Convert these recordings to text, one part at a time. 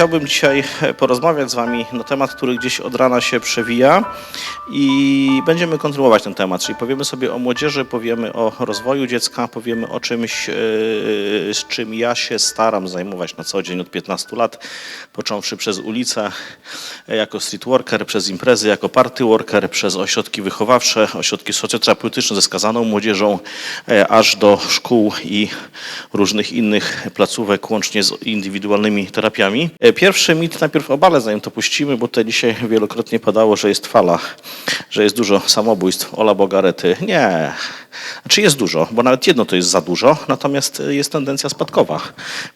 Chciałbym dzisiaj porozmawiać z Wami na temat, który gdzieś od rana się przewija i będziemy kontynuować ten temat, czyli powiemy sobie o młodzieży, powiemy o rozwoju dziecka, powiemy o czymś, e, z czym ja się staram zajmować na co dzień od 15 lat, począwszy przez ulicę e, jako street worker, przez imprezy jako party worker, przez ośrodki wychowawcze, ośrodki socjoterapeutyczne ze skazaną młodzieżą, e, aż do szkół i różnych innych placówek, łącznie z indywidualnymi terapiami. Pierwszy mit najpierw obalę, zanim to puścimy, bo tutaj dzisiaj wielokrotnie padało, że jest fala, że jest dużo samobójstw, ola bogarety. Nie. Znaczy jest dużo, bo nawet jedno to jest za dużo, natomiast jest tendencja spadkowa.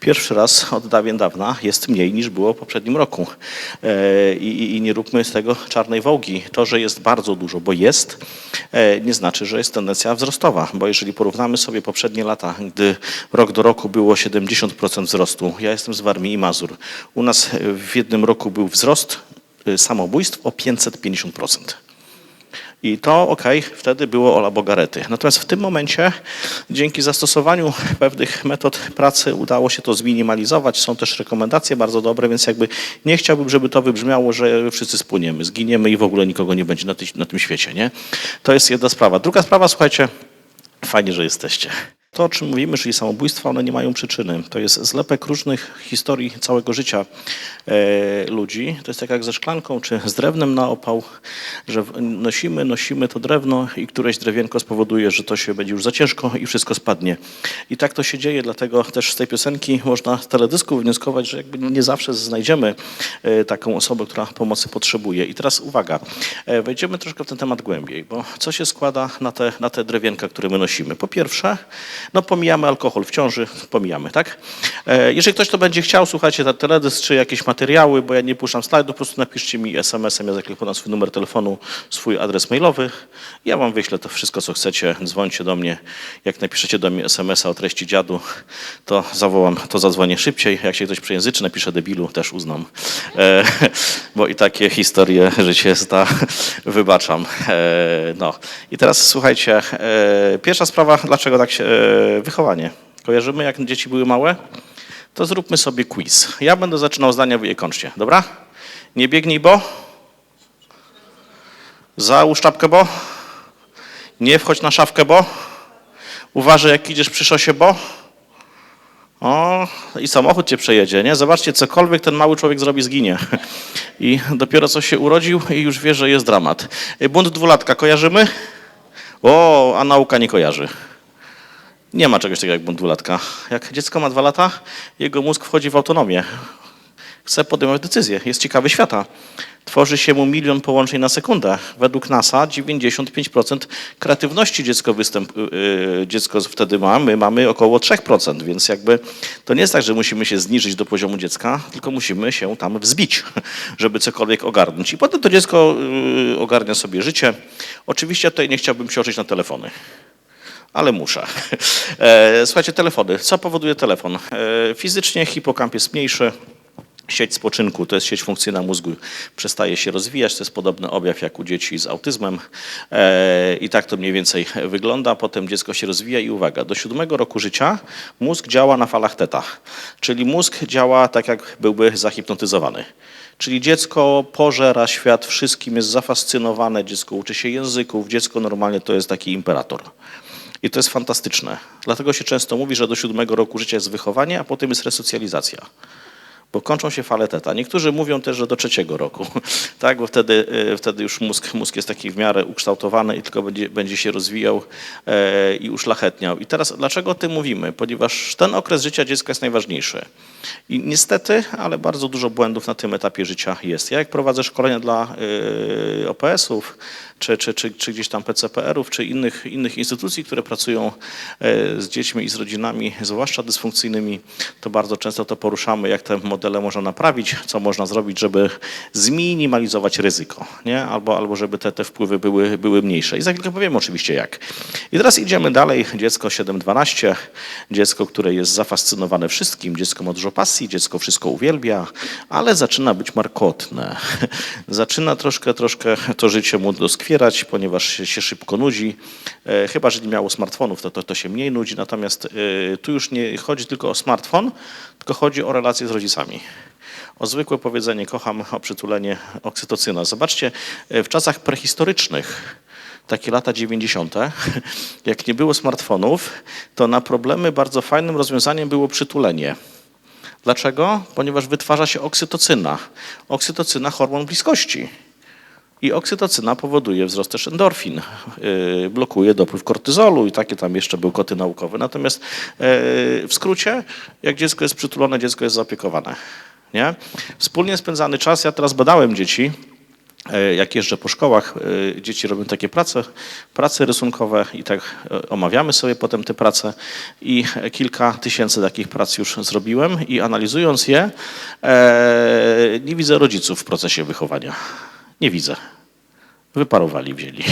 Pierwszy raz od dawien dawna jest mniej niż było w poprzednim roku. E, I, i- I nie róbmy z tego czarnej wołgi. To, że jest bardzo dużo, bo jest, e, nie znaczy, że jest tendencja wzrostowa, bo jeżeli porównamy sobie poprzednie lata, gdy rok do roku było 70% wzrostu, ja jestem z Warmii i Mazur, u nas w jednym roku był wzrost e, samobójstw o 550%. I to okej, wtedy było ola bogarety. Natomiast w tym momencie dzięki zastosowaniu pewnych metod pracy udało się to zminimalizować. Są też rekomendacje bardzo dobre, więc jakby nie chciałbym, żeby to wybrzmiało, że wszyscy spłyniemy, zginiemy i w ogóle nikogo nie będzie na, ty, na tym świecie. Nie? To jest jedna sprawa. Druga sprawa, słuchajcie, fajnie, że jesteście. To, o czym mówimy, czyli samobójstwa, one nie mają przyczyny. To jest zlepek różnych historii całego życia e, ludzi. To jest tak jak ze szklanką czy z drewnem na opał, że nosimy, nosimy to drewno i któreś drewienko spowoduje, że to się będzie już za ciężko i wszystko spadnie. I tak to się dzieje, dlatego też z tej piosenki można z teledysku wnioskować, że jakby nie zawsze znajdziemy e, taką osobę, która pomocy potrzebuje. I teraz uwaga, e, wejdziemy troszkę w ten temat głębiej, bo co się składa na te, na te drewienka, które my nosimy? Po pierwsze, no pomijamy alkohol w ciąży, pomijamy, tak? E, Jeżeli ktoś to będzie chciał, słuchajcie, ten teledysk czy jakieś materiały, bo ja nie puszczam slajdów, po prostu napiszcie mi SMS-em, ja zaklikam swój numer telefonu, swój adres mailowy. Ja wam wyślę to wszystko, co chcecie. Dzwońcie do mnie. Jak napiszecie do mnie SMS-a o treści dziadu, to zawołam, to zadzwonię szybciej. Jak się ktoś przejęzyczy, napisze debilu, też uznam. E, bo i takie historie życie zda, wybaczam. E, no. I teraz słuchajcie, e, pierwsza sprawa, dlaczego tak się, e, wychowanie. Kojarzymy, jak dzieci były małe? To zróbmy sobie quiz. Ja będę zaczynał zdania, wy je kończcie, dobra? Nie biegnij, bo? Załóż czapkę, bo? Nie wchodź na szafkę, bo? Uważaj, jak idziesz przy szosie, bo? O, i samochód cię przejedzie, nie? Zobaczcie, cokolwiek ten mały człowiek zrobi, zginie. I dopiero co się urodził i już wie, że jest dramat. Bunt dwulatka kojarzymy? O, a nauka nie kojarzy. Nie ma czegoś takiego jak bunt dwulatka. Jak dziecko ma dwa lata, jego mózg wchodzi w autonomię. Chce podejmować decyzje, jest ciekawy świata. Tworzy się mu milion połączeń na sekundę. Według NASA 95% kreatywności dziecko, występ, yy, dziecko wtedy ma, my mamy około 3%, więc jakby to nie jest tak, że musimy się zniżyć do poziomu dziecka, tylko musimy się tam wzbić, żeby cokolwiek ogarnąć. I potem to dziecko yy, ogarnia sobie życie. Oczywiście tutaj nie chciałbym się oczyć na telefony ale muszę. E, Słuchajcie, telefony. Co powoduje telefon? E, Fizycznie hipokamp jest mniejszy. Sieć spoczynku to jest sieć funkcyjna mózgu, przestaje się rozwijać. To jest podobny objaw jak u dzieci z autyzmem. E, I tak to mniej więcej wygląda. Potem dziecko się rozwija i uwaga, do siódmego roku życia mózg działa na falach teta, czyli mózg działa tak, jak byłby zahipnotyzowany. Czyli dziecko pożera świat, wszystkim jest zafascynowane, dziecko uczy się języków, dziecko normalnie to jest taki imperator. I to jest fantastyczne. Dlatego się często mówi, że do siódmego roku życia jest wychowanie, a potem jest resocjalizacja. Bo kończą się fale teta. Niektórzy mówią też, że do trzeciego roku, tak? bo wtedy, e, wtedy już mózg, mózg jest taki w miarę ukształtowany i tylko będzie, będzie się rozwijał e, i uszlachetniał. I teraz dlaczego o tym mówimy? Ponieważ ten okres życia dziecka jest najważniejszy. I niestety, ale bardzo dużo błędów na tym etapie życia jest. Ja jak prowadzę szkolenia dla y, OPS-ów, czy, czy, czy, czy gdzieś tam PCPR-ów, czy innych, innych instytucji, które pracują e, z dziećmi i z rodzinami, zwłaszcza dysfunkcyjnymi, to bardzo często to poruszamy, jak te modele można naprawić, co można zrobić, żeby zminimalizować ryzyko, nie? Albo, albo żeby te, te wpływy były, były mniejsze. I za chwilkę powiem oczywiście jak. I teraz idziemy dalej. Dziecko 7-12, dziecko, które jest zafascynowane wszystkim, dziecko ma dużo pasji, dziecko wszystko uwielbia, ale zaczyna być markotne. Zaczyna troszkę, troszkę to życie mu doskwierać, ponieważ się, się szybko nudzi. E, chyba, że nie miało smartfonów, to, to, to się mniej nudzi. Natomiast e, tu już nie chodzi tylko o smartfon, tylko chodzi o relacje z rodzicami. O zwykłe powiedzenie kocham, o przytulenie oksytocyna. Zobaczcie, e, w czasach prehistorycznych, takie lata 90., jak nie było smartfonów, to na problemy bardzo fajnym rozwiązaniem było przytulenie. Dlaczego? Ponieważ wytwarza się oksytocyna. Oksytocyna hormon bliskości. I oksytocyna powoduje wzrost też endorfin, yy, blokuje dopływ kortyzolu i takie tam jeszcze bełkoty naukowe. Natomiast yy, w skrócie, jak dziecko jest przytulone, dziecko jest zaopiekowane. Nie? Wspólnie spędzany czas, ja teraz badałem dzieci, E, jak jeżdżę po szkołach, dzieci robią takie prace, prace rysunkowe i tak omawiamy sobie potem te prace i kilka tysięcy takich prac już zrobiłem i analizując je, nie widzę rodziców w procesie wychowania. Nie widzę. Wyparowali, wzięli.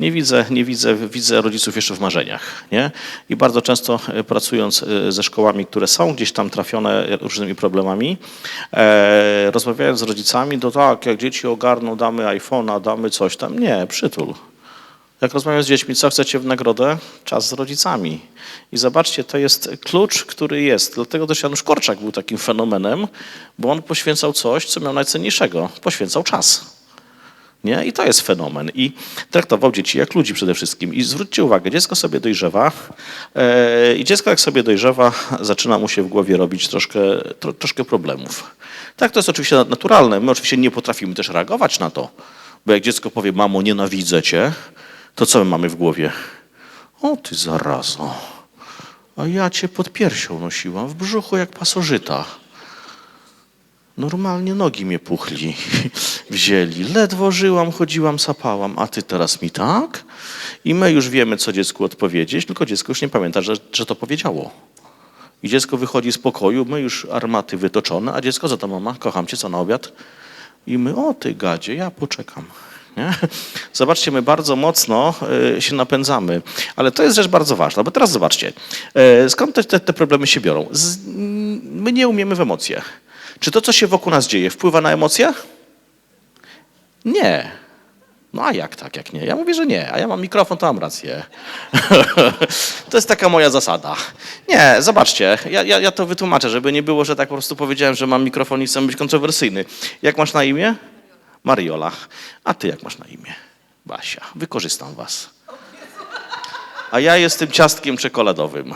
Nie widzę, nie widzę, widzę rodziców jeszcze w marzeniach. Nie? I bardzo często e, pracując e, ze szkołami, które są gdzieś tam trafione różnymi problemami, e, rozmawiając z rodzicami, to tak, jak dzieci ogarną, damy iPhone'a, damy coś tam. Nie, przytul. Jak rozmawiam z dziećmi, co chcecie w nagrodę? Czas z rodzicami. I zobaczcie, to jest klucz, który jest. Dlatego też Janusz Korczak był takim fenomenem, bo on poświęcał coś, co miał najcenniejszego. Poświęcał czas. Nie? I to jest fenomen. I traktował dzieci jak ludzi przede wszystkim. I zwróćcie uwagę, dziecko sobie dojrzewa e, i dziecko jak sobie dojrzewa, zaczyna mu się w głowie robić troszkę, tro, troszkę problemów. Tak, to jest oczywiście naturalne. My oczywiście nie potrafimy też reagować na to. Bo jak dziecko powie, mamo, nienawidzę cię, to co my mamy w głowie? O ty zarazo, a ja cię pod piersią nosiłam, w brzuchu jak pasożyta. Normalnie nogi mnie puchli, wzięli. Ledwo żyłam, chodziłam, sapałam, a ty teraz mi tak? I my już wiemy, co dziecku odpowiedzieć, tylko dziecko już nie pamięta, że, że to powiedziało. I dziecko wychodzi z pokoju, my już armaty wytoczone, a dziecko za to mama, kocham cię, co na obiad? I my, o ty gadzie, ja poczekam. Nie? Zobaczcie, my bardzo mocno y, się napędzamy, ale to jest rzecz bardzo ważna, bo teraz zobaczcie, y, skąd te, te, te problemy się biorą? Z, my nie umiemy w emocje. Czy to, co się wokół nas dzieje, wpływa na emocje? Nie. No a jak tak, jak nie? Ja mówię, że nie, a ja mam mikrofon, to mam rację. to jest taka moja zasada. Nie, zobaczcie, ja, ja, ja to wytłumaczę, żeby nie było, że tak po prostu powiedziałem, że mam mikrofon i chcę być kontrowersyjny. Jak masz na imię? Mariola. A ty jak masz na imię? Basia. Wykorzystam was. A ja jestem ciastkiem czekoladowym.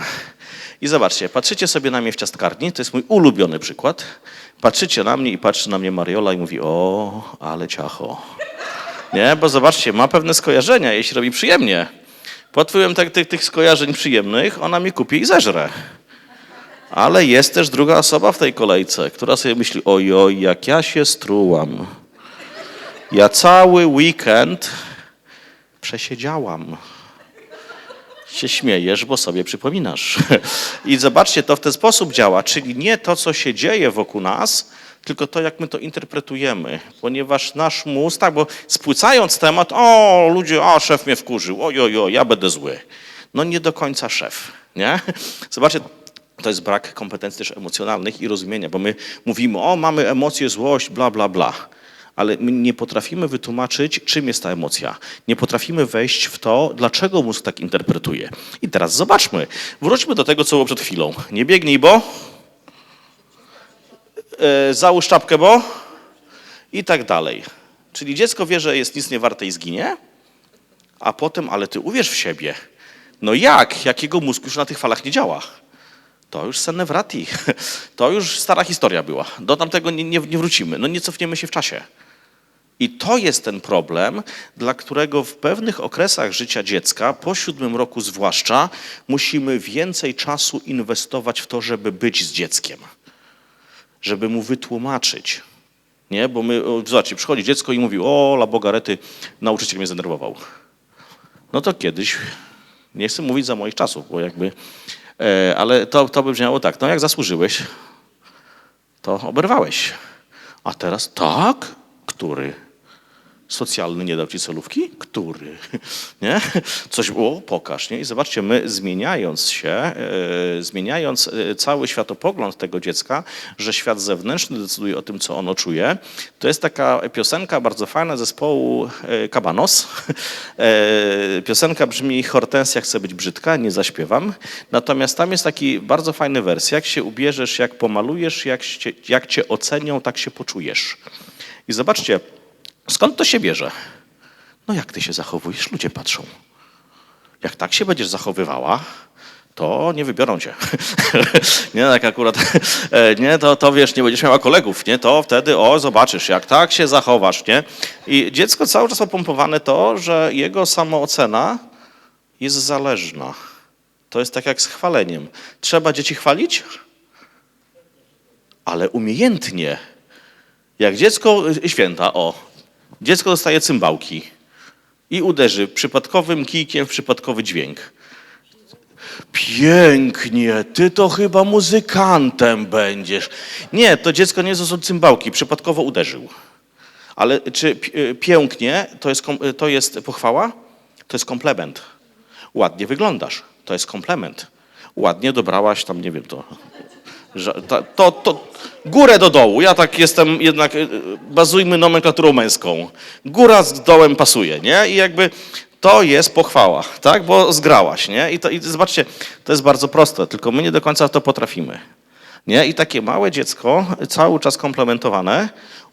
I zobaczcie, patrzycie sobie na mnie w ciastkarni, to jest mój ulubiony przykład. Patrzycie na mnie i patrzy na mnie Mariola i mówi, o, ale ciacho. Nie, bo zobaczcie, ma pewne skojarzenia, jej się robi przyjemnie. Pod wpływem tych, tych, tych skojarzeń przyjemnych ona mi kupi i zeżre. Ale jest też druga osoba w tej kolejce, która sobie myśli, ojoj, jak ja się strułam. Ja cały weekend przesiedziałam się śmiejesz, bo sobie przypominasz. I zobaczcie, to w ten sposób działa, czyli nie to, co się dzieje wokół nas, tylko to, jak my to interpretujemy, ponieważ nasz mózg, tak, bo spłycając temat, o ludzie, a szef mnie wkurzył, ojojo, ja będę zły. No nie do końca szef, nie? Zobaczcie, to jest brak kompetencji też emocjonalnych i rozumienia, bo my mówimy, o mamy emocje, złość, bla, bla, bla ale nie potrafimy wytłumaczyć, czym jest ta emocja. Nie potrafimy wejść w to, dlaczego mózg tak interpretuje. I teraz zobaczmy. Wróćmy do tego, co było przed chwilą. Nie biegnij, bo. E, załóż czapkę, bo. I tak dalej. Czyli dziecko wie, że jest nic nie warte i zginie, a potem, ale ty uwierz w siebie. No jak? Jakiego mózg już na tych falach nie działa? To już senne wrati. To już stara historia była. Do tamtego nie, nie, nie wrócimy. No nie cofniemy się w czasie. I to jest ten problem, dla którego w pewnych okresach życia dziecka, po siódmym roku zwłaszcza, musimy więcej czasu inwestować w to, żeby być z dzieckiem, żeby mu wytłumaczyć. Nie? Bo my, zobaczcie, przychodzi dziecko i mówi, o, la bogarety, nauczyciel mnie zdenerwował. No to kiedyś, nie chcę mówić za moich czasów, bo jakby, e, ale to, to by brzmiało tak, no jak zasłużyłeś, to oberwałeś. A teraz, tak? Który? Socjalny nie dał ci solówki? Który? Nie? Coś było? Pokaż. Nie? I zobaczcie, my zmieniając się, e, zmieniając e, cały światopogląd tego dziecka, że świat zewnętrzny decyduje o tym, co ono czuje, to jest taka piosenka bardzo fajna zespołu Cabanos. E, Piosenka brzmi Hortensja chce być brzydka, nie zaśpiewam. Natomiast tam jest taki bardzo fajny wers. Jak się ubierzesz, jak pomalujesz, jak cię, jak cię ocenią, tak się poczujesz. I zobaczcie, skąd to się bierze? No jak ty się zachowujesz, ludzie patrzą. Jak tak się będziesz zachowywała, to nie wybiorą cię. nie, tak akurat, e, nie, to, to wiesz, nie będziesz miała kolegów, nie, to wtedy, o, zobaczysz, jak tak się zachowasz, nie. I dziecko cały czas opompowane to, że jego samoocena jest zależna. To jest tak jak z chwaleniem. Trzeba dzieci chwalić, ale umiejętnie. Jak dziecko, y, święta, o, dziecko dostaje cymbałki i uderzy przypadkowym kijkiem w przypadkowy dźwięk. Pięknie, ty to chyba muzykantem będziesz. Nie, to dziecko nie są cymbałki, przypadkowo uderzył. Ale czy y, pięknie to jest, y, to jest pochwała? To jest komplement. Ładnie wyglądasz, to jest komplement. Ładnie dobrałaś tam, nie wiem, to To, to górę do dołu. Ja tak jestem jednak, y, bazujmy nomenklaturą męską. Góra z dołem pasuje, nie? I jakby to jest pochwała, tak? Bo zgrałaś, nie? I, to, I zobaczcie, to jest bardzo proste, tylko my nie do końca to potrafimy. Nie? I takie małe dziecko, cały czas komplementowane,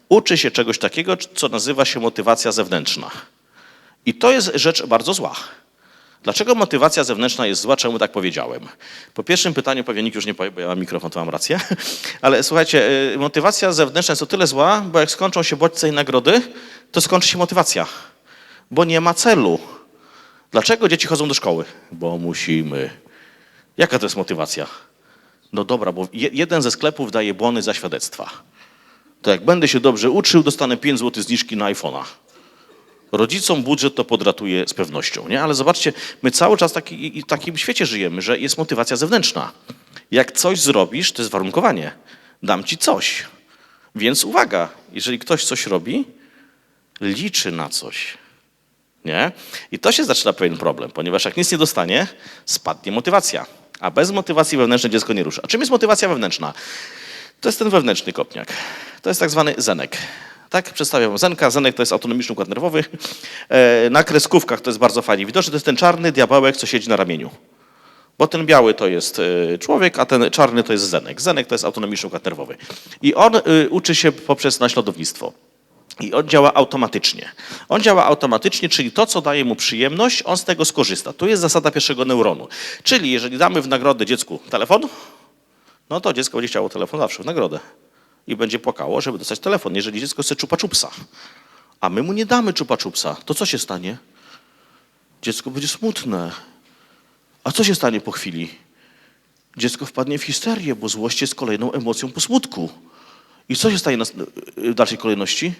uczy się czegoś takiego, co nazywa się motywacja zewnętrzna. I to jest rzecz bardzo zła. Dlaczego motywacja zewnętrzna jest zła? Czemu tak powiedziałem? Po pierwszym pytaniu pewnie nikt już nie powie, bo ja mam mikrofon, to mam rację. Ale słuchajcie, y, motywacja zewnętrzna jest o tyle zła, bo jak skończą się bodźce i nagrody, to skończy się motywacja. Bo nie ma celu. Dlaczego dzieci chodzą do szkoły? Bo musimy. Jaka to jest motywacja? No dobra, bo je- jeden ze sklepów daje bony za świadectwa. To jak będę się dobrze uczył, dostanę 5 zł zniżki na iPhone'a. Rodzicom budżet to podratuje z pewnością, nie? Ale zobaczcie, my cały czas taki, w takim świecie żyjemy, że jest motywacja zewnętrzna. Jak coś zrobisz, to jest warunkowanie. Dam ci coś. Więc uwaga, jeżeli ktoś coś robi, liczy na coś. Nie? I to się zaczyna pewien problem, ponieważ jak nic nie dostanie, spadnie motywacja. A bez motywacji wewnętrznej dziecko nie rusza. A czym jest motywacja wewnętrzna? To jest ten wewnętrzny kopniak. To jest tak zwany zenek. Tak, przedstawiam zenka. Zenek to jest autonomiczny układ nerwowy. E, Na kreskówkach to jest bardzo fajnie widoczne. To jest ten czarny diabełek, co siedzi na ramieniu. Bo ten biały to jest e, człowiek, a ten czarny to jest zenek. Zenek to jest autonomiczny układ nerwowy. I on e, uczy się poprzez naśladownictwo. I on działa automatycznie. On działa automatycznie, czyli to, co daje mu przyjemność, on z tego skorzysta. Tu jest zasada pierwszego neuronu. Czyli jeżeli damy w nagrodę dziecku telefon, no to dziecko będzie chciało telefon zawsze w nagrodę. I będzie płakało, żeby dostać telefon. Jeżeli dziecko chce czupa czupsa, a my mu nie damy czupa czupsa, to co się stanie? Dziecko będzie smutne. A co się stanie po chwili? Dziecko wpadnie w histerię, bo złość jest kolejną emocją po smutku. I co się stanie w dalszej kolejności?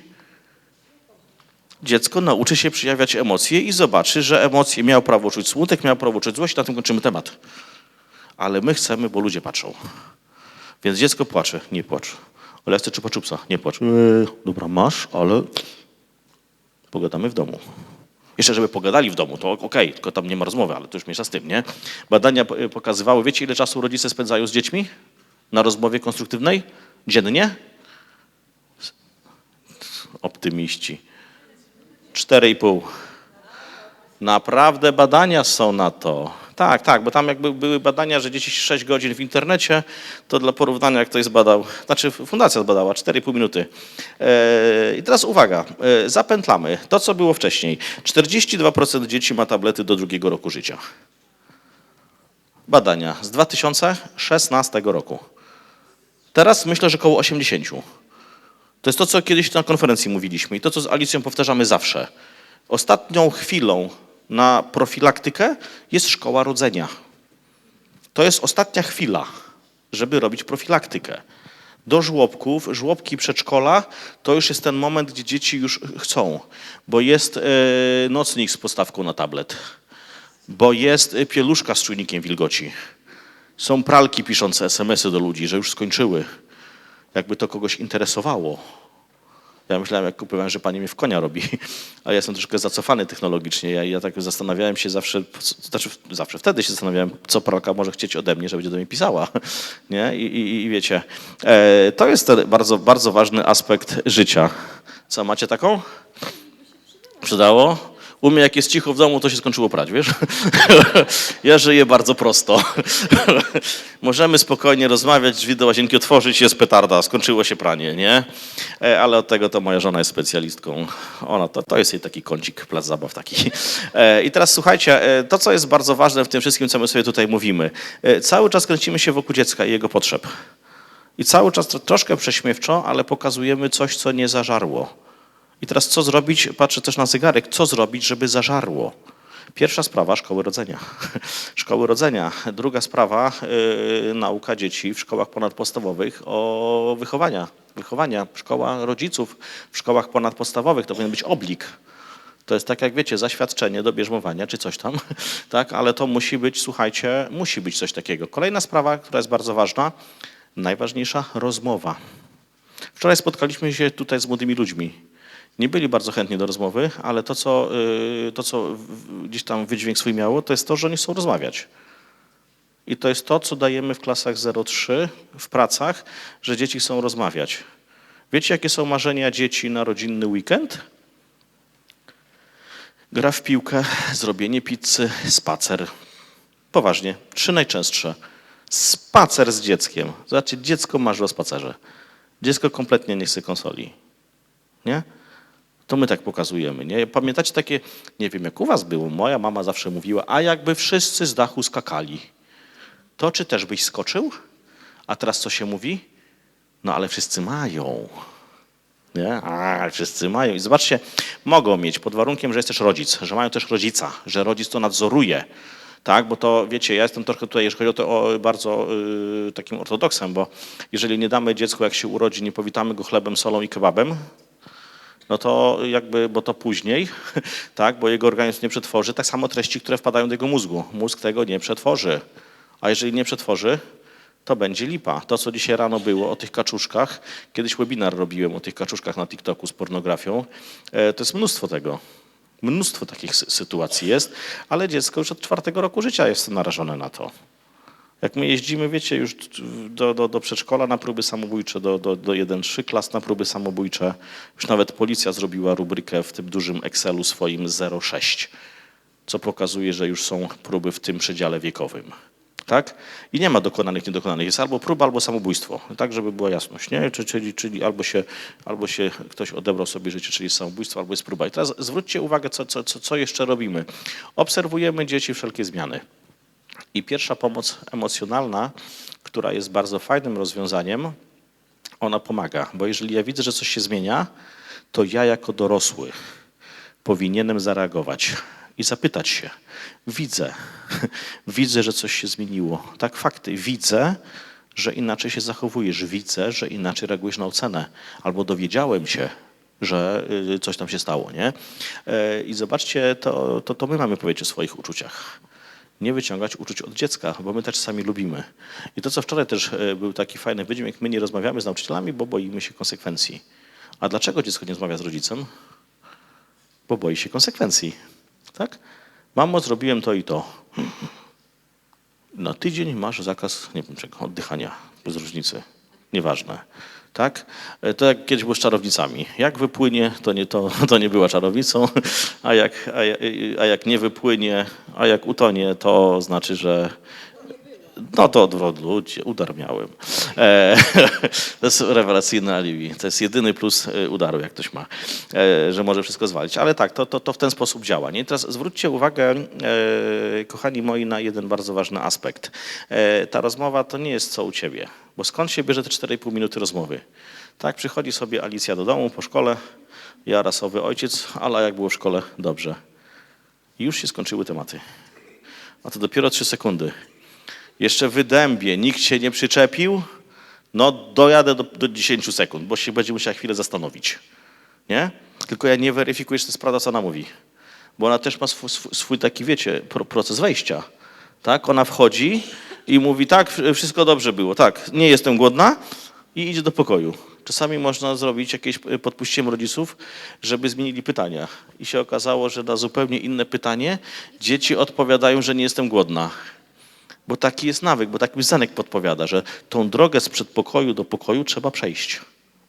Dziecko nauczy się przejawiać emocje i zobaczy, że emocje miał prawo czuć smutek, miał prawo czuć złość, na tym kończymy temat. Ale my chcemy, bo ludzie patrzą. Więc dziecko płacze, nie płacz. Ale ja chcę nie płacz. Eee, dobra, masz, ale pogadamy w domu. Jeszcze, żeby pogadali w domu, to okej, tylko tam nie ma rozmowy, ale to już mniejsza z tym, nie? Badania po- pokazywały, wiecie ile czasu rodzice spędzają z dziećmi na rozmowie konstruktywnej? Dziennie? Optymiści. 4,5. Naprawdę badania są na to. Tak, tak, bo tam jakby były badania, że dzieci 6 godzin w internecie, to dla porównania, ktoś zbadał, znaczy fundacja zbadała 4,5 minuty. E, I teraz uwaga, e, zapętlamy to, co było wcześniej. 42% dzieci ma tablety do drugiego roku życia. Badania z 2016 roku. Teraz myślę, że około 80. To jest to, co kiedyś na konferencji mówiliśmy i to, co z Alicją powtarzamy zawsze. Ostatnią chwilą na profilaktykę jest szkoła rodzenia. To jest ostatnia chwila, żeby robić profilaktykę. Do żłobków, żłobki przedszkola, to już jest ten moment, gdzie dzieci już chcą, bo jest e, nocnik z postawką na tablet, bo jest e, pieluszka z czujnikiem wilgoci, są pralki piszące SMS-y do ludzi, że już skończyły, jakby to kogoś interesowało. Ja myślałem, jak kupowałem, że pani mnie w konia robi, a ja jestem troszkę zacofany technologicznie. Ja, ja tak zastanawiałem się zawsze, co- znaczy zawsze wtedy się zastanawiałem, co pralka może chcieć ode mnie, że będzie do mnie pisała. Nie? I, i, i wiecie, e, to jest bardzo, bardzo ważny aspekt życia. Co, macie taką? Przydało? U mnie jak jest cicho w domu, to się skończyło prać, wiesz? ja żyję bardzo prosto. Możemy spokojnie rozmawiać, drzwi do łazienki otworzyć, jest petarda, skończyło się pranie, nie? E, Ale od tego to moja żona jest specjalistką. Ona, to, to jest jej taki kącik, plac zabaw taki. E, I teraz słuchajcie, e, to co jest bardzo ważne w tym wszystkim, co my sobie tutaj mówimy. Cały czas kręcimy się wokół dziecka i jego potrzeb. I cały czas tro- troszkę prześmiewczo, ale pokazujemy coś, co nie zażarło. I teraz co zrobić? Patrzę też na zegarek. Co zrobić, żeby zażarło? Pierwsza sprawa szkoły rodzenia. Szkoły rodzenia. Druga sprawa yy, nauka dzieci w szkołach ponadpodstawowych o wychowania. Wychowania. Szkoła rodziców w szkołach ponadpodstawowych to powinien być oblik. To jest tak jak wiecie, zaświadczenie do bierzmowania czy coś tam, tak? Ale to musi być, słuchajcie, musi być coś takiego. Kolejna sprawa, która jest bardzo ważna, najważniejsza rozmowa. Wczoraj spotkaliśmy się tutaj z młodymi ludźmi. Nie byli bardzo chętni do rozmowy, ale to, co, y, to, co gdzieś tam wydźwięk swój miało, to jest to, że oni chcą rozmawiać. I to jest to, co dajemy w klasach 0-3, w pracach, że dzieci chcą rozmawiać. Wiecie, jakie są marzenia dzieci na rodzinny weekend? Gra w piłkę, zrobienie pizzy, spacer. Poważnie, trzy najczęstsze. Spacer z dzieckiem. Zobaczcie, dziecko marzy o spacerze. Dziecko kompletnie nie chce konsoli. Nie? To my tak pokazujemy. Nie? Pamiętacie takie, nie wiem jak u was było, moja mama zawsze mówiła, a jakby wszyscy z dachu skakali, to czy też byś skoczył? A teraz co się mówi? No ale wszyscy mają. Nie? A, wszyscy mają. I zobaczcie, mogą mieć pod warunkiem, że jest też rodzic, że mają też rodzica, że rodzic to nadzoruje. Tak, bo to wiecie, ja jestem trochę tutaj, jeżeli chodzi o to, o, bardzo y, takim ortodoksem, bo jeżeli nie damy dziecku, jak się urodzi, nie powitamy go chlebem, solą i kebabem, no to jakby, bo to później, tak, bo jego organizm nie przetworzy, tak samo treści, które wpadają do jego mózgu. Mózg tego nie przetworzy. A jeżeli nie przetworzy, to będzie lipa. To, co dzisiaj rano było o tych kaczuszkach, kiedyś webinar robiłem o tych kaczuszkach na TikToku z pornografią, e, to jest mnóstwo tego. Mnóstwo takich sy- sytuacji jest, ale dziecko już od czwartego roku życia jest narażone na to. Jak my jeździmy, wiecie, już do, do, do przedszkola na próby samobójcze, do, do, do 1-3 klas na próby samobójcze, już nawet policja zrobiła rubrykę w tym dużym Excelu swoim 06, co pokazuje, że już są próby w tym przedziale wiekowym. Tak? I nie ma dokonanych, niedokonanych. Jest albo próba, albo samobójstwo. Tak, żeby była jasność. Nie? Czy- Czyli, czyli albo, się, albo się ktoś odebrał sobie życie, czyli jest samobójstwo, albo jest próba. I teraz zwróćcie uwagę, co, co, co jeszcze robimy. Obserwujemy dzieci wszelkie zmiany. I pierwsza pomoc emocjonalna, która jest bardzo fajnym rozwiązaniem, ona pomaga, bo jeżeli ja widzę, że coś się zmienia, to ja jako dorosły powinienem zareagować i zapytać się. Widzę, widzę, że coś się zmieniło. Tak, fakty. Widzę, że inaczej się zachowujesz. Widzę, że inaczej reagujesz na ocenę. Albo dowiedziałem się, że y, coś tam się stało, nie? E, I zobaczcie, to, to, to my mamy powiedzieć o swoich uczuciach nie wyciągać uczuć od dziecka, bo my też sami lubimy. I to, co wczoraj też e, był taki fajny wydźwięk, my nie rozmawiamy z nauczycielami, bo boimy się konsekwencji. A dlaczego dziecko nie rozmawia z rodzicem? Bo boi się konsekwencji. Tak? Mamo, zrobiłem to i to. Na tydzień masz zakaz, nie wiem czego, oddychania, bez różnicy. Nieważne. Tak? E, To jak kiedyś było z czarownicami. Jak wypłynie, to nie, to, to nie była czarownicą, a jak, a, a jak nie wypłynie, a jak utonie, to znaczy, że no to odwrot ludzi, udar miałem. E, to jest rewelacyjne alibi. To jest jedyny plus e, udaru, jak ktoś ma, e, że może wszystko zwalić. Ale tak, to, to, to w ten sposób działa. Nie? Teraz zwróćcie uwagę, e, kochani moi, na jeden bardzo ważny aspekt. E, ta rozmowa to nie jest co u ciebie, bo skąd się bierze te 4,5 minuty rozmowy? Tak, przychodzi sobie Alicja do domu po szkole, ja rasowy ojciec, ale jak było w szkole, dobrze. I już się skończyły tematy. A to dopiero 3 sekundy jeszcze wydębię, nikt się nie przyczepił, no dojadę do, do 10 sekund, bo się będzie musiała chwilę zastanowić. Nie? Tylko ja nie weryfikuję, czy to jest prawda, co ona mówi. Bo ona też ma swój, swój, taki, wiecie, pro, proces wejścia. Tak? Ona wchodzi i mówi, tak, wsz- wszystko dobrze było, tak, nie jestem głodna i idzie do pokoju. Czasami można zrobić jakieś y, podpuściłem rodziców, żeby zmienili pytania. I się okazało, że na zupełnie inne pytanie dzieci odpowiadają, że nie jestem głodna. Bo taki jest nawyk, bo taki Zenek podpowiada, że tą drogę z przedpokoju do pokoju trzeba przejść.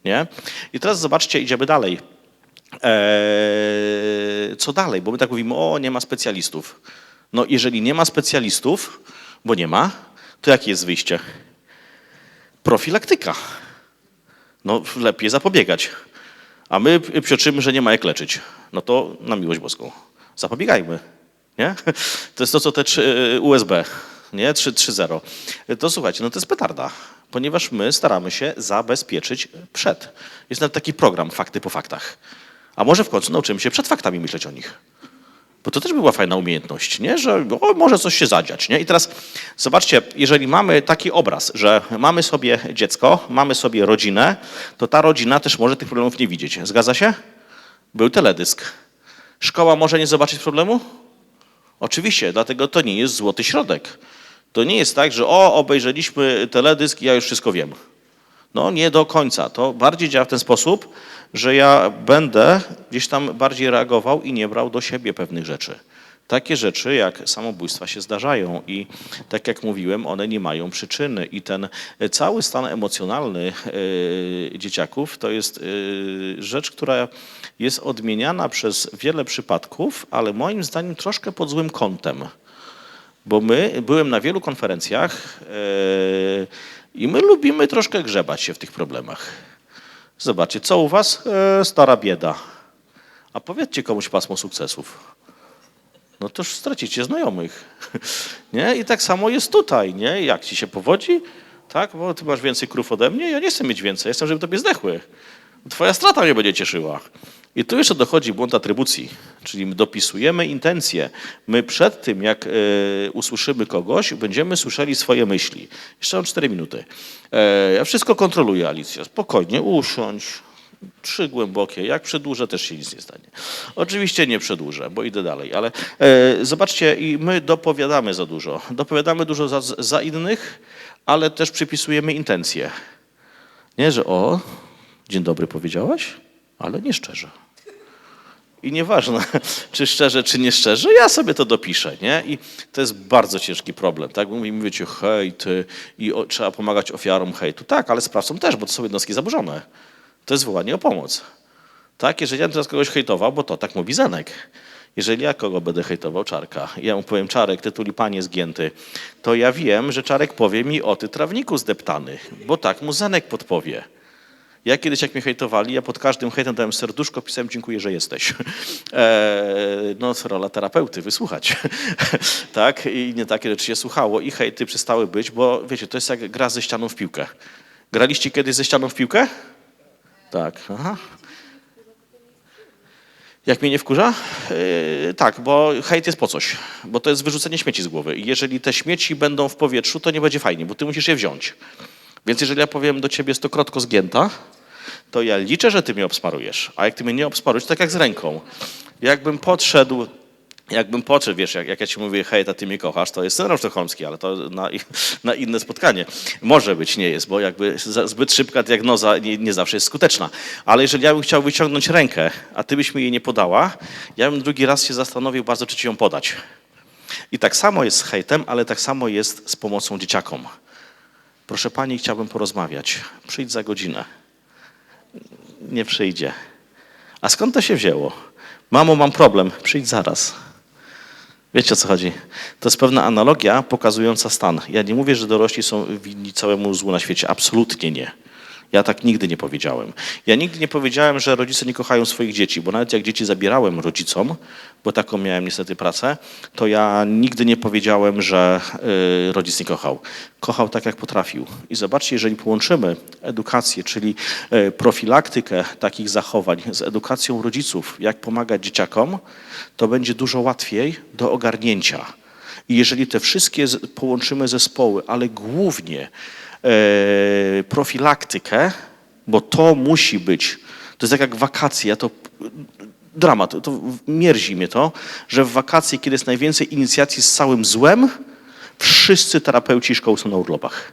Nie? I teraz zobaczcie, idziemy dalej. Eee, co dalej? Bo my tak mówimy, o, nie ma specjalistów. No, jeżeli nie ma specjalistów, bo nie ma, to jakie jest wyjście? Profilaktyka. No, lepiej zapobiegać. A my psioczymy, że nie ma jak leczyć. No to na miłość boską. Zapobiegajmy. Nie? To jest to, co te trzy, USB, nie? 3.3.0. To słuchajcie, no to jest petarda, ponieważ my staramy się zabezpieczyć przed. Jest nawet taki program Fakty po faktach. A może w końcu nauczymy się przed faktami myśleć o nich. Bo to też była fajna umiejętność, nie? że o, może coś się zadziać. Nie? I teraz zobaczcie, jeżeli mamy taki obraz, że mamy sobie dziecko, mamy sobie rodzinę, to ta rodzina też może tych problemów nie widzieć. Zgadza się? Był teledysk. Szkoła może nie zobaczyć problemu? Oczywiście, dlatego to nie jest złoty środek. To nie jest tak, że o, obejrzeliśmy teledysk i ja już wszystko wiem. No nie do końca. To bardziej działa w ten sposób, że ja będę gdzieś tam bardziej reagował i nie brał do siebie pewnych rzeczy. Takie rzeczy jak samobójstwa się zdarzają i tak jak mówiłem, one nie mają przyczyny i ten cały stan emocjonalny e, dzieciaków to jest e, rzecz, która jest odmieniana przez wiele przypadków, ale moim zdaniem troszkę pod złym kątem. Bo my, byłem na wielu konferencjach e, i my lubimy troszkę grzebać się w tych problemach. Zobaczcie, co u was? E, stara bieda. A powiedzcie komuś pasmo sukcesów. No toż stracicie znajomych. Nie? I tak samo jest tutaj, nie? Jak ci się powodzi? Tak, bo ty masz więcej krów ode mnie, ja nie chcę mieć więcej, chcę, żeby tobie zdechły. Twoja strata mnie będzie cieszyła. I tu jeszcze dochodzi błąd atrybucji, czyli my dopisujemy intencje. My przed tym, jak e, usłyszymy kogoś, będziemy słyszeli swoje myśli. Jeszcze mam cztery minuty. E, ja wszystko kontroluję, Alicja. Spokojnie, usiądź. Trzy głębokie. Jak przedłużę, też się nic nie stanie. Oczywiście nie przedłużę, bo idę dalej, ale e, zobaczcie, i my dopowiadamy za dużo. Dopowiadamy dużo za, za innych, ale też przypisujemy intencje. Nie, że o, dzień dobry powiedziałaś, ale nie szczerze. I nieważne, czy szczerze, czy nie szczerze, ja sobie to dopiszę, nie? I to jest bardzo ciężki problem, tak? Mówimy, wiecie, hejt i o, trzeba pomagać ofiarom hejtu. Tak, ale sprawcom też, bo to są jednostki zaburzone. To jest wołanie o pomoc. Tak, jeżeli ja teraz kogoś hejtował, bo to tak mówi Zenek. Jeżeli ja kogo będę hejtował, Czarka, ja mu powiem, Czarek, ty tulipanie zgięty, to ja wiem, że Czarek powie mi o ty trawniku zdeptany, bo tak mu Zenek podpowie. Ja kiedyś, jak mnie hejtowali, ja pod każdym hejtem dałem serduszko, pisałem dziękuję, że jesteś. E, no, rola terapeuty, wysłuchać. tak? I nie takie rzeczy się słuchało. I hejty przestały być, bo wiecie, to jest jak gra ze ścianą w piłkę. Graliście kiedyś ze ścianą w piłkę? Tak. Aha. Jak mnie nie wkurza? Yy, tak, bo hejt jest po coś, bo to jest wyrzucenie śmieci z głowy. I jeżeli te śmieci będą w powietrzu, to nie będzie fajnie, bo ty musisz je wziąć. Więc jeżeli ja powiem do ciebie stokrotko zgięta, to ja liczę, że ty mnie obsmarujesz. A jak ty mnie nie obsmarujesz, to tak jak z ręką. Jakbym podszedł, jakbym podszedł, wiesz, jak, jak ja ci mówię, hej, a ty mnie kochasz, to jest syndrom sztokholmski, ale to na, na inne spotkanie. Może być, nie jest, bo jakby zbyt szybka diagnoza nie, nie zawsze jest skuteczna. Ale jeżeli ja bym chciał wyciągnąć rękę, a ty byś mi jej nie podała, ja bym drugi raz się zastanowił bardzo, czy ci ją podać. I tak samo jest z hejtem, ale tak samo jest z pomocą dzieciakom. Proszę pani, chciałbym porozmawiać. Przyjdź za godzinę. Nie przyjdzie. A skąd to się wzięło? Mamo, mam problem. Przyjdź zaraz. Wiecie o co chodzi? To jest pewna analogia pokazująca stan. Ja nie mówię, że dorośli są winni całemu złu na świecie. Absolutnie nie. Ja tak nigdy nie powiedziałem. Ja nigdy nie powiedziałem, że rodzice nie kochają swoich dzieci, bo nawet jak dzieci zabierałem rodzicom, bo taką miałem niestety pracę, to ja nigdy nie powiedziałem, że y, rodzic nie kochał. Kochał tak, jak potrafił. I zobaczcie, jeżeli połączymy edukację, czyli y, profilaktykę takich zachowań z edukacją rodziców, jak pomagać dzieciakom, to będzie dużo łatwiej do ogarnięcia. I jeżeli te wszystkie połączymy zespoły, ale głównie profilaktykę, bo to musi być, to jest tak jak wakacje, to dramat, to, mierzi mnie to, że w wakacje, kiedy jest najwięcej inicjacji z całym złem, wszyscy terapeuci szkoły są na urlopach.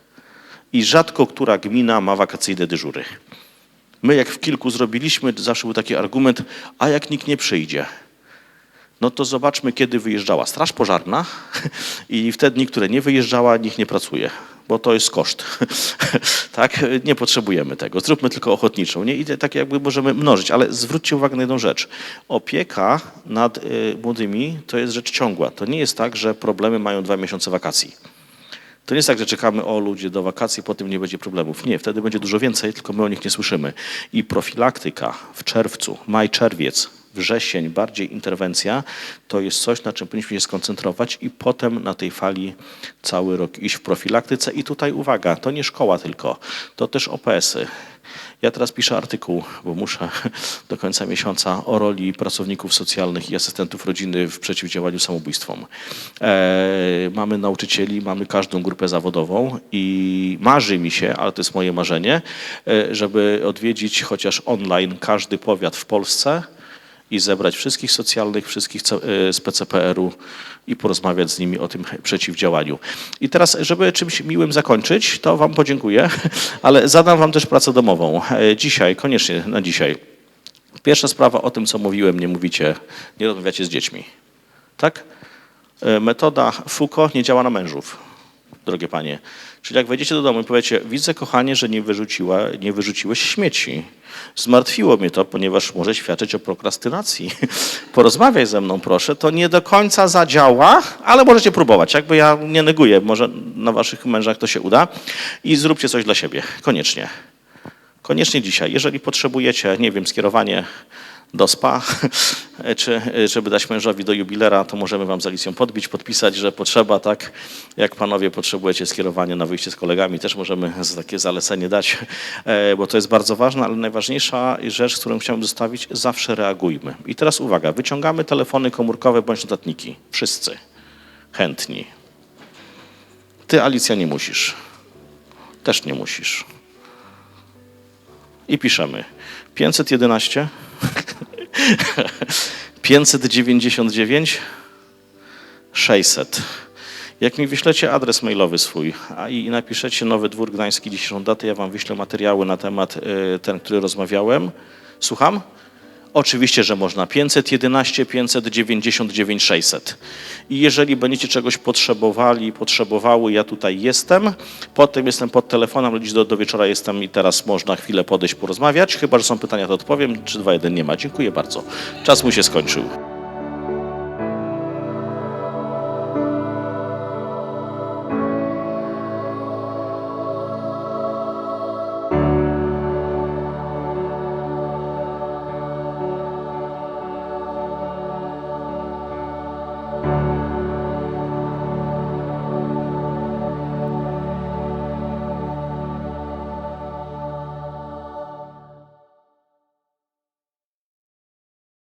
I rzadko która gmina ma wakacyjne dyżury. My jak w kilku zrobiliśmy, zawsze był taki argument, a jak nikt nie przyjdzie? No to zobaczmy, kiedy wyjeżdżała Straż Pożarna i w te dni, które nie wyjeżdżała, nikt nie pracuje, bo to jest koszt. tak, nie potrzebujemy tego. Zróbmy tylko ochotniczą. Nie? I tak jakby możemy mnożyć, ale zwróćcie uwagę na jedną rzecz. Opieka nad y, młodymi to jest rzecz ciągła. To nie jest tak, że problemy mają dwa miesiące wakacji. To nie jest tak, że czekamy o ludzie do wakacji, potem nie będzie problemów. Nie, wtedy będzie dużo więcej, tylko my o nich nie słyszymy. I profilaktyka w czerwcu, maj, czerwiec, wrzesień, bardziej interwencja, to jest coś, na czym powinniśmy się skoncentrować i potem na tej fali cały rok iść w profilaktyce. I tutaj uwaga, to nie szkoła tylko, to też OPS-y. Ja teraz piszę artykuł, bo muszę do końca miesiąca o roli pracowników socjalnych i asystentów rodziny w przeciwdziałaniu samobójstwom. E, mamy nauczycieli, mamy każdą grupę zawodową i marzy mi się, ale to jest moje marzenie, e, żeby odwiedzić chociaż online każdy powiat w Polsce i zebrać wszystkich socjalnych, wszystkich e, z PCPR-u i porozmawiać z nimi o tym przeciwdziałaniu. I teraz, żeby czymś miłym zakończyć, to Wam podziękuję, ale zadam Wam też pracę domową. E, Dzisiaj, koniecznie na dzisiaj. Pierwsza sprawa o tym, co mówiłem, nie mówicie, nie rozmawiacie z dziećmi. Tak? E, Metoda Foucault nie działa na mężów, drogie panie. Czyli jak wejdziecie do domu i powiecie, widzę kochanie, że nie, wyrzuciła, nie wyrzuciłeś śmieci. Zmartwiło mnie to, ponieważ może świadczyć o prokrastynacji. Porozmawiaj ze mną proszę, to nie do końca zadziała, ale możecie próbować. Jakby ja nie neguję, może na waszych mężach to się uda. I zróbcie coś dla siebie, koniecznie. Koniecznie dzisiaj. Jeżeli potrzebujecie, nie wiem, skierowanie do spa, czy żeby dać mężowi do jubilera, to możemy wam z Alicją podbić, podpisać, że potrzeba, tak? Jak panowie potrzebujecie skierowanie na wyjście z kolegami, też możemy takie zalecenie dać, e, bo to jest bardzo ważne, ale najważniejsza rzecz, którą chciałbym zostawić, zawsze reagujmy. I teraz uwaga, wyciągamy telefony komórkowe bądź notatniki. Wszyscy. Chętni. Ty, Alicja, nie musisz. Też nie musisz i piszemy 511 599 600. Jak mi wyślecie adres mailowy swój a i napiszecie Nowy Dwór Gdański dzisiejszą datę, ja wam wyślę materiały na temat y, ten, który rozmawiałem. Słucham? Oczywiście, że można. 511 599 600. I jeżeli będziecie czegoś potrzebowali, potrzebowały, ja tutaj jestem. Potem jestem pod telefonem, dziś do, do wieczora jestem i teraz można chwilę podejść, porozmawiać. Chyba, że są pytania, to odpowiem. 3, 2, 1 nie ma. Dziękuję bardzo. Czas mu się skończył.